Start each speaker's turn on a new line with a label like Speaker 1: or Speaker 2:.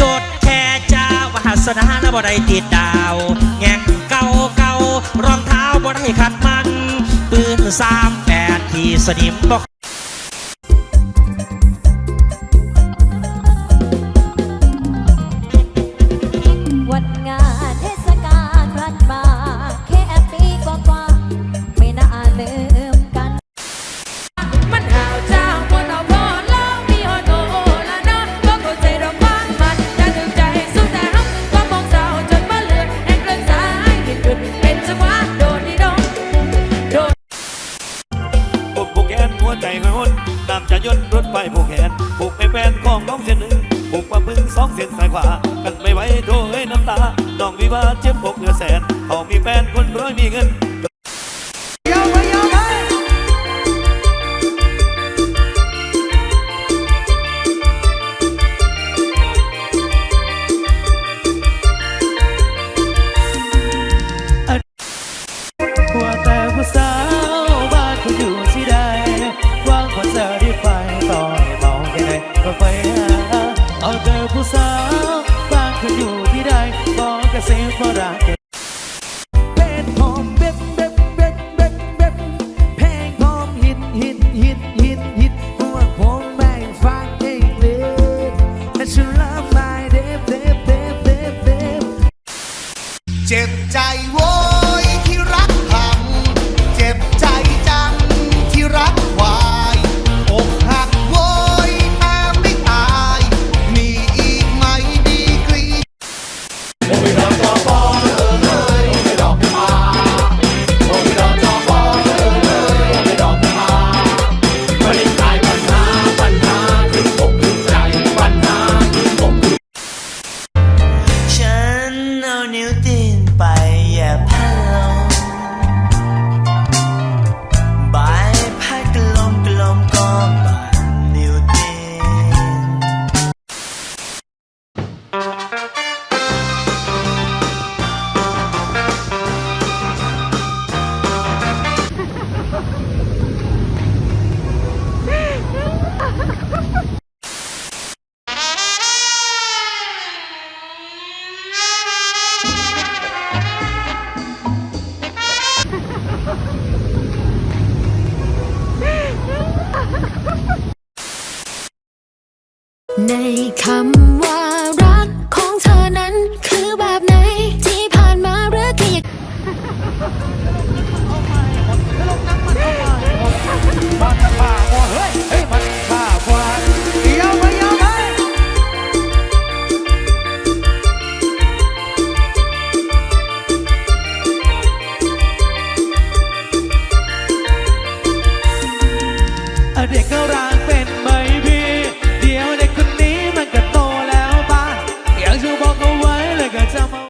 Speaker 1: จดแค่จ้าวาสนาบ่ได้ติดดาวแงงเก่าเก่ารองเท้าบ่ได้ขัดมัน ปืนสามแปดที่สนิมบ
Speaker 2: อก เสียน
Speaker 3: สายขวา กันไม่ไหวโทรเอ้ยน้ำตา น้องวิวาเจ็บอกเหลือแสนเขามีแฟนคนร้อยมีเงิน
Speaker 4: ได้บอกเกษมว่ารักเป็ดหอมเบ็ดเบ็ดเบ็ดเบ็ดเบ็ดแพลงหอมหินหินหินหินหิตหัวผมแบ่งฟังเองเลยและฉัน love my d e v d e v d e v d e v d e v
Speaker 5: เจ็บ ใน
Speaker 6: คำว่า